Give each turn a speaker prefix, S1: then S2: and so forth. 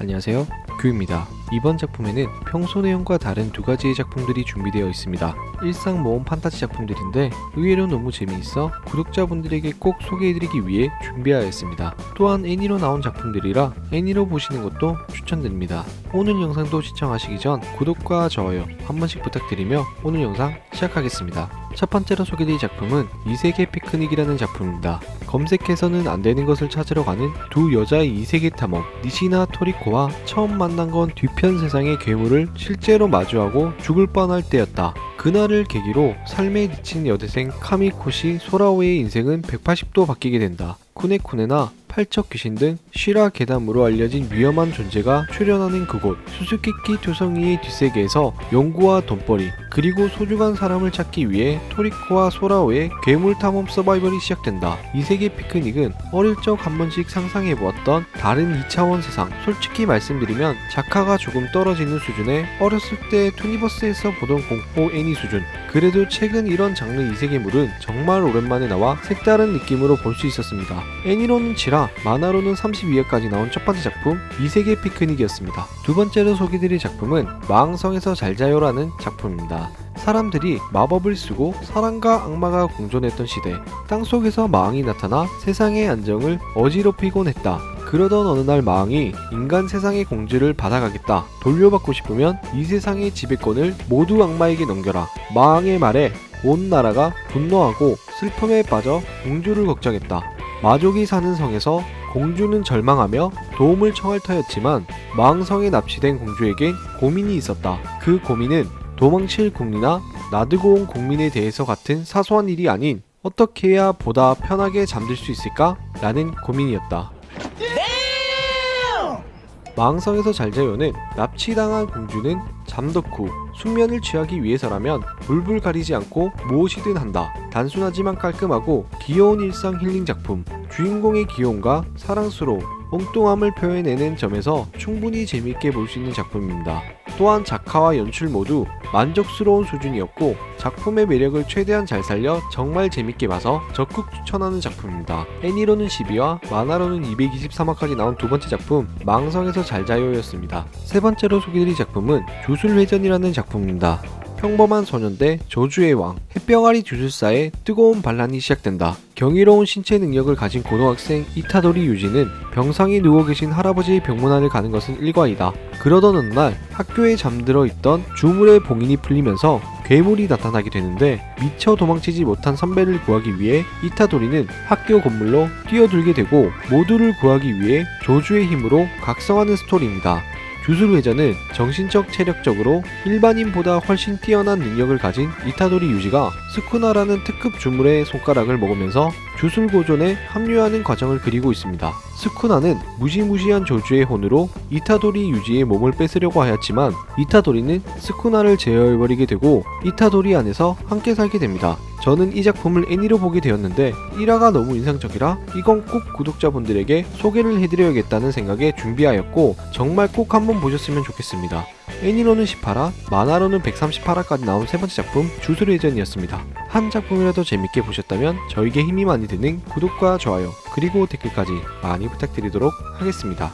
S1: 안녕하세요. 규입니다. 이번 작품에는 평소 내용과 다른 두 가지의 작품들이 준비되어 있습니다. 일상 모험 판타지 작품들인데 의외로 너무 재미있어 구독자분들에게 꼭 소개해드리기 위해 준비하였습니다. 또한 애니로 나온 작품들이라 애니로 보시는 것도 추천드립니다. 오늘 영상도 시청하시기 전 구독과 좋아요 한 번씩 부탁드리며 오늘 영상 시작하겠습니다. 첫 번째로 소개드릴 작품은 이세계 피크닉이라는 작품입니다. 검색해서는 안 되는 것을 찾으러 가는 두 여자의 이세계 탐험 니시나 토리코와 처음 만난 건 뒤편 세상의 괴물을 실제로 마주하고 죽을 뻔할 때였다. 그날을 계기로 삶에 지친 여대생 카미코시 소라오의 인생은 180도 바뀌게 된다. 쿠네쿠네나 팔척 귀신 등 쉬라 계담으로 알려진 위험한 존재가 출연하는 그곳 수수께끼 투성이의 뒷세계에서 연구와 돈벌이 그리고 소중한 사람을 찾기 위해 토리코와 소라오의 괴물 탐험 서바이벌이 시작된다. 이 세계 피크닉은 어릴 적 한 번씩 상상해 보았던 다른 2차원 세상. 솔직히 말씀드리면 작화가 조금 떨어지는 수준의 어렸을 때 투니버스에서 보던 공포 애니 수준. 그래도 최근 이런 장르 이세계물은 정말 오랜만에 나와 색다른 느낌으로 볼 수 있었습니다. 애니로는 7화, 만화로는 32화까지 나온 첫 번째 작품 이세계 피크닉이었습니다. 두 번째로 소개드릴 작품은 마왕성에서 잘 자요라는 작품입니다. 사람들이 마법을 쓰고 사랑과 악마가 공존했던 시대 땅속에서 마왕이 나타나 세상의 안정을 어지럽히곤 했다. 그러던 어느 날 마왕이 인간 세상의 공주를 받아가겠다. 돌려받고 싶으면 이 세상의 지배권을 모두 악마에게 넘겨라. 마왕의 말에 온 나라가 분노하고 슬픔에 빠져 공주를 걱정했다. 마족이 사는 성에서 공주는 절망하며 도움을 청할 터였지만 마왕성에 납치된 공주에겐 고민이 있었다. 그 고민은 도망칠 국리나 놔두고 온 국민에 대해서 같은 사소한 일이 아닌 어떻게 해야 보다 편하게 잠들 수 있을까? 라는 고민이었다. 망성에서 잘 자요는 납치당한 공주는 잠덕후 숙면을 취하기 위해서라면 물불 가리지 않고 무엇이든 한다. 단순하지만 깔끔하고 귀여운 일상 힐링 작품. 주인공의 귀여움과 사랑스러움, 엉뚱함을 표현해낸 점에서 충분히 재밌게 볼 수 있는 작품입니다. 또한 작화와 연출 모두 만족스러운 수준이었고 작품의 매력을 최대한 잘 살려 정말 재밌게 봐서 적극 추천하는 작품입니다. 애니로는 12화, 만화로는 223화까지 나온 두 번째 작품 망성에서 잘 자요였습니다. 세 번째로 소개드릴 작품은 주술회전이라는 작품입니다. 평범한 소년대 조주의 왕 햇병아리 주술사의 뜨거운 반란이 시작된다. 경이로운 신체 능력을 가진 고등학생 이타도리 유지는 병상에 누워 계신 할아버지의 병문안을 가는 것은 일과이다. 그러던 어느 날 학교에 잠들어 있던 주물의 봉인이 풀리면서 괴물이 나타나게 되는데 미처 도망치지 못한 선배를 구하기 위해 이타도리는 학교 건물로 뛰어들게 되고 모두를 구하기 위해 조주의 힘으로 각성하는 스토리입니다. 주술회전은 정신적 체력적으로 일반인보다 훨씬 뛰어난 능력을 가진 이타도리 유지가 스쿠나라는 특급 주물의 손가락을 먹으면서 주술 고전에 합류하는 과정을 그리고 있습니다. 스쿠나는 무시무시한 조주의 혼으로 이타도리 유지의 몸을 뺏으려고 하였지만 이타도리는 스쿠나를 제어해버리게 되고 이타도리 안에서 함께 살게 됩니다. 저는 이 작품을 애니로 보게 되었는데 1화가 너무 인상적이라 이건 꼭 구독자분들에게 소개를 해드려야겠다는 생각에 준비하였고 정말 꼭 한번 보셨으면 좋겠습니다. 애니로는 18화, 만화로는 138화까지 나온 세 번째 작품 주술회전이었습니다. 한 작품이라도 재밌게 보셨다면 저에게 힘이 많이 되는 구독과 좋아요 그리고 댓글까지 많이 부탁드리도록 하겠습니다.